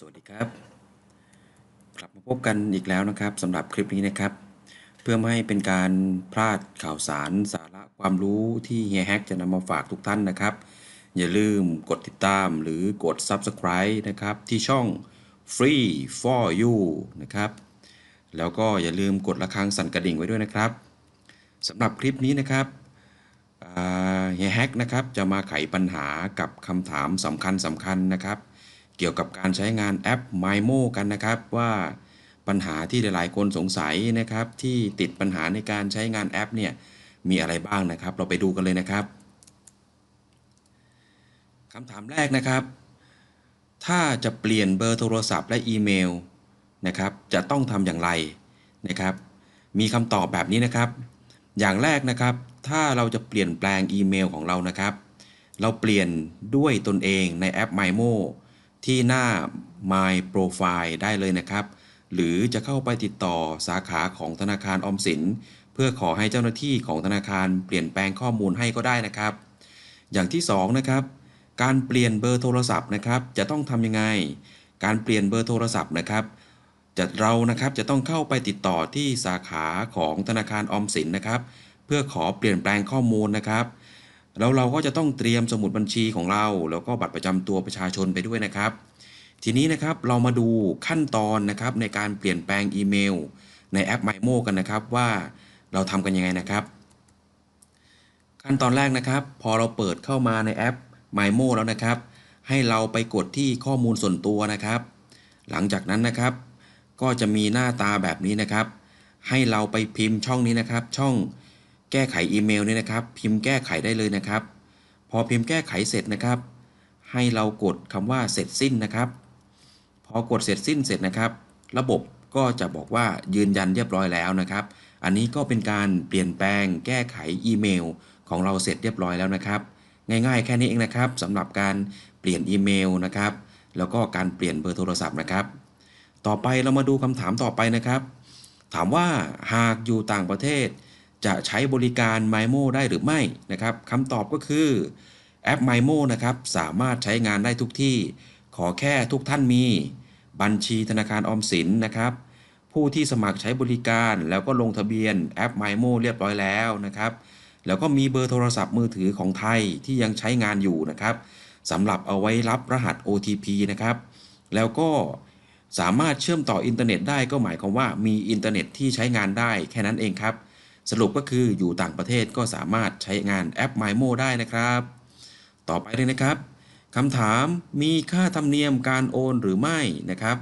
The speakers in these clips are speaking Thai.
สวัสดีครับ กลับมาพบกันอีกแล้วนะครับสำหรับคลิปนี้นะครับ เพื่อไม่ให้เป็นการพลาดข่าวสารสาระความรู้ที่เฮียแฮกจะนำมาฝากทุกท่านนะครับ อย่าลืมกดติดตามหรือกด Subscribe นะครับ ที่ช่อง Free for You นะครับ แล้วก็อย่าลืมกดระฆังสั่นกระดิ่งไว้ด้วยนะครับสำหรับคลิปนี้นะครับเฮียแฮกนะครับจะมาไขปัญหากับคำถามสำคัญสำคัญนะครับ เกี่ยวกับการใช้งานแอป MyMo กันนะครับว่าปัญหาที่หลายๆ คนสงสัยนะครับ ที่ติดปัญหาในการใช้งานแอปเนี่ยมีอะไรบ้างนะครับ เราไปดูกันเลยนะครับคำถามแรกนะครับ ถ้าจะเปลี่ยนเบอร์โทรศัพท์และอีเมลนะครับ จะต้องทำอย่างไรนะครับ มีคำตอบแบบนี้นะครับ อย่างแรกนะครับ ถ้าเราจะเปลี่ยนแปลงอีเมลของเรานะครับ เราเปลี่ยนด้วยตนเองในแอป MyMo ที่หน้า My Profile ได้เลยนะครับ หรือจะเข้าไปติดต่อสาขาของธนาคารออมสิน เพื่อขอให้เจ้าหน้าที่ของธนาคารเปลี่ยนแปลงข้อมูลให้ก็ได้นะครับ อย่างที่สองนะครับ การเปลี่ยนเบอร์โทรศัพท์นะครับ จะต้องทำยังไง การเปลี่ยนเบอร์โทรศัพท์นะครับจะเรานะครับจะต้องเข้าไปติดต่อที่สาขาของธนาคารออมสินนะครับ เพื่อขอเปลี่ยนแปลงข้อมูลนะครับ แล้วเราก็จะต้องเตรียมสมุดบัญชีของเรา แล้วก็บัตรประจำตัวประชาชนไปด้วยนะครับ ทีนี้นะครับเรามาดูขั้นตอนนะครับในการเปลี่ยนแปลงอีเมล ในแอป MyMo กันนะครับว่าเราทำกันยังไงนะครับ ขั้นตอนแรกนะครับ พอเราเปิดเข้ามาในแอป MyMo แล้วนะครับ ให้เราไปกดที่ข้อมูลส่วนตัวนะครับ หลังจากนั้นนะครับ ก็จะมีหน้าตาแบบนี้นะครับ ให้เราไปพิมพ์ช่องนี้นะครับ ช่อง แก้ไขอีเมลนี่นะครับ พิมพ์แก้ไขได้เลยนะครับ พอพิมพ์แก้ไขเสร็จนะครับ ให้เรากดคำว่าเสร็จสิ้นนะครับ พอกดเสร็จสิ้นเสร็จนะครับ ระบบก็จะบอกว่ายืนยันเรียบร้อยแล้วนะครับ อันนี้ก็เป็นการเปลี่ยนแปลงแก้ไขอีเมลของเราเสร็จเรียบร้อยแล้วนะครับ ง่ายๆ แค่นี้เองนะครับสำหรับการเปลี่ยนอีเมลนะครับ แล้วก็การเปลี่ยนเบอร์โทรศัพท์นะครับ ต่อไปเรามาดูคำถามต่อไปนะครับ ถามว่าหากอยู่ต่างประเทศ จะใช้บริการ MyMo ได้หรือไม่นะครับคำตอบก็คือแอป MyMo นะครับสามารถใช้งานได้ทุกที่ ขอแค่ทุกท่านมี บัญชีธนาคารออมสินนะครับ ผู้ที่สมัครใช้บริการแล้วก็ลงทะเบียนแอป MyMo เรียบร้อยแล้วนะครับ แล้วก็มีเบอร์โทรศัพท์มือถือของไทยที่ยังใช้งานอยู่นะครับสำหรับเอาไว้รับรหัส OTP นะครับ แล้วก็สามารถเชื่อมต่ออินเทอร์เน็ตได้ก็หมายความว่ามีอินเทอร์เน็ตที่ใช้งานได้แค่นั้นเองครับ สรุปก็คืออยู่ต่างประเทศก็สามารถใช้งานแอป MyMo ได้นะครับ ต่อไปเลยนะครับคำถามมีค่าธรรมเนียมการโอนหรือไม่นะครับ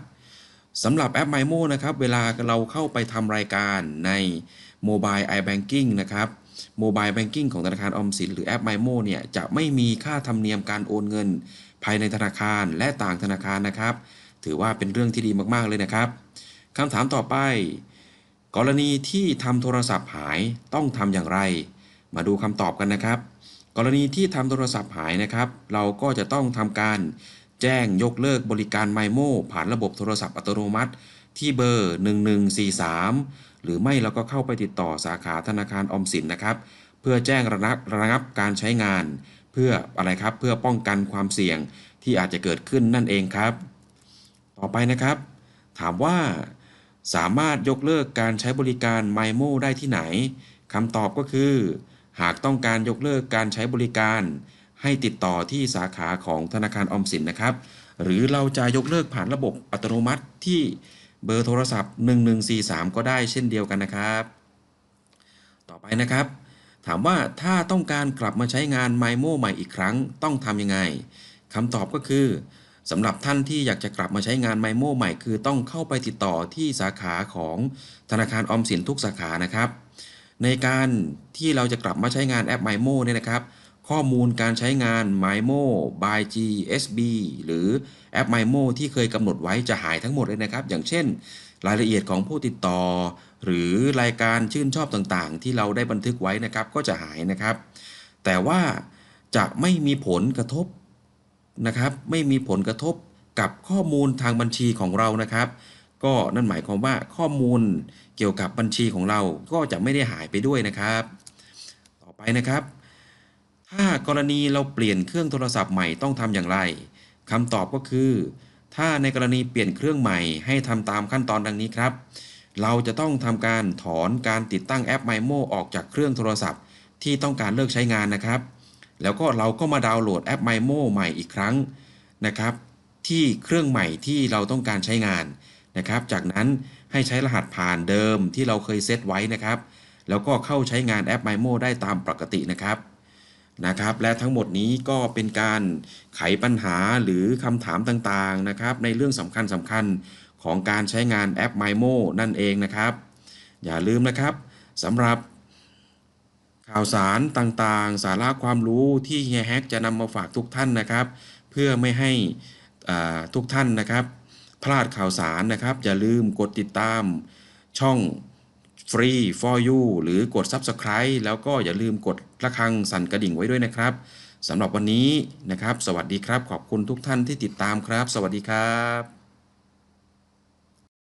สำหรับแอป MyMo นะครับ เวลาเราเข้าไปทำรายการใน Mobile iBanking นะครับ Mobile Banking ของธนาคารออมสินหรือแอป MyMo เนี่ยจะไม่มีค่าธรรมเนียมการโอนเงิน ภายในธนาคารและต่างธนาคารนะครับ ถือว่าเป็นเรื่องที่ดีมากๆเลยนะครับคำถามต่อไป กรณีที่ทำโทรศัพท์หายต้องทำอย่างไร มาดูคำตอบกันนะครับ กรณีที่ทำโทรศัพท์หายนะครับ เราก็จะต้องทำการแจ้งยกเลิกบริการ MyMo ผ่านระบบโทรศัพท์อัตโนมัติ ที่เบอร์ 1143 หรือไม่เราก็เข้าไปติดต่อสาขาธนาคารออมสินนะครับ เพื่อแจ้งระงับระงับการใช้งาน เพื่ออะไรครับเพื่อป้องกันความเสี่ยงที่อาจจะเกิดขึ้นนั่นเองครับ ต่อไปนะครับ ถามว่า สามารถยกเลิกการใช้บริการ MyMo ได้ที่ไหนคำตอบก็คือ หากต้องการยกเลิกการใช้บริการ ให้ติดต่อที่สาขาของธนาคารออมสินนะครับ หรือเราจะยกเลิกผ่านระบบอัตโนมัติที่เบอร์โทรศัพท์ 1143 ก็ได้เช่นเดียวกันนะครับ ต่อไปนะครับ ถามว่าถ้าต้องการกลับมาใช้งาน MyMo ใหม่อีกครั้งต้องทำยังไงคำตอบก็คือ สำหรับท่านที่อยากจะกลับมาใช้งาน MyMo ใหม่คือต้องเข้าไปติดต่อที่สาขาของธนาคารออมสินทุกสาขานะครับ ในการที่เราจะกลับมาใช้งานแอป MyMo เนี่ยนะครับ ข้อมูลการใช้งาน MyMo by GSB หรือแอป MyMo ที่เคยกำหนดไว้จะหายทั้งหมดเลยนะครับ อย่างเช่น รายละเอียดของผู้ติดต่อ หรือรายการชื่นชอบต่างๆ ที่เราได้บันทึกไว้นะครับก็จะหายนะครับ แต่ว่าจะไม่มีผลกระทบ นะครับ ไม่มีผลกระทบกับข้อมูลทางบัญชีของเรานะครับ ก็นั่นหมายความว่าข้อมูลเกี่ยวกับบัญชีของเราก็จะไม่ได้หายไปด้วยนะครับ ต่อไปนะครับ ถ้ากรณีเราเปลี่ยนเครื่องโทรศัพท์ใหม่ต้องทำอย่างไรคำตอบก็คือ ถ้าในกรณีเปลี่ยนเครื่องใหม่ให้ทำตามขั้นตอนดังนี้ครับ เราจะต้องทำการถอนการติดตั้งแอป MyMo ออกจากเครื่องโทรศัพท์ที่ต้องการเลิกใช้งานนะครับ แล้วก็เราก็มาดาวน์โหลดแอป MyMo ใหม่อีกครั้งนะครับ ที่เครื่องใหม่ที่เราต้องการใช้งานนะครับ จากนั้นให้ใช้รหัสผ่านเดิมที่เราเคยเซตไว้นะครับ แล้วก็เข้าใช้งานแอป MyMo ได้ตามปกตินะครับนะครับ และทั้งหมดนี้ก็เป็นการไขปัญหาหรือคำถามต่างๆนะครับ ในเรื่องสำคัญสำคัญๆของการใช้งานแอป MyMo นั่นเองนะครับ อย่าลืมนะครับสำหรับ ข่าวสารต่างๆ สาระความรู้ที่เฮียแฮกจะนำมาฝากทุกท่านนะครับ เพื่อไม่ให้ทุกท่านนะครับ พลาดข่าวสารนะครับ อย่าลืมกดติดตามช่อง Free for you หรือกด Subscribe แล้วก็อย่าลืมกดระฆังสั่นกระดิ่งไว้ด้วยนะครับสำหรับวันนี้นะครับ สวัสดีครับ ขอบคุณทุกท่านที่ติดตามครับ สวัสดีครับ